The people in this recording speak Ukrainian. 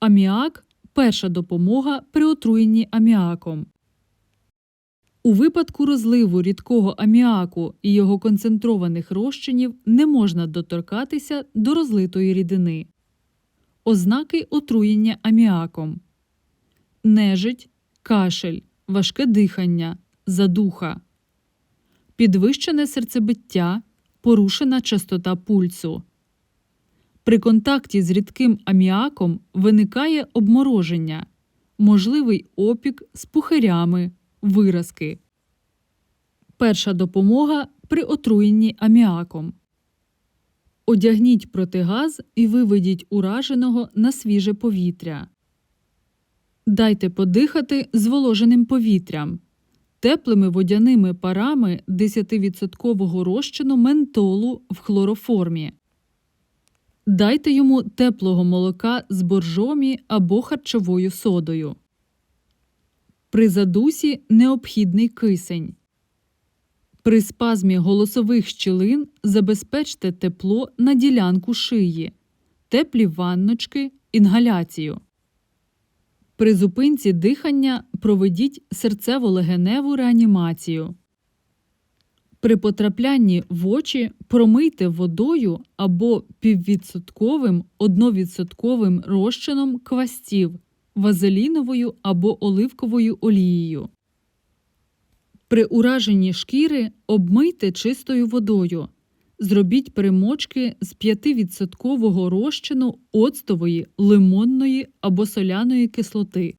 Аміак перша допомога при отруєнні аміаком. У випадку розливу рідкого аміаку і його концентрованих розчинів не можна доторкатися до розлитої рідини. Ознаки отруєння аміаком нежить, кашель, важке дихання, задуха, підвищене серцебиття, порушена частота пульсу. При контакті з рідким аміаком виникає обмороження, можливий опік з пухирями, виразки. Перша допомога при отруєнні аміаком. Одягніть протигаз і виведіть ураженого на свіже повітря. Дайте подихати зволоженим повітрям, теплими водяними парами 10% розчину ментолу в хлороформі. Дайте йому теплого молока з боржомі або харчовою содою. При задусі необхідний кисень. При спазмі голосових щілин забезпечте тепло на ділянку шиї, теплі ванночки, інгаляцію. При зупинці дихання проведіть серцево-легеневу реанімацію. При потраплянні в очі промийте водою або піввідсотковим одновідсотковим розчином квастів, вазеліновою або оливковою олією. При ураженні шкіри обмийте чистою водою. Зробіть примочки з 5% розчину оцтової, лимонної або соляної кислоти.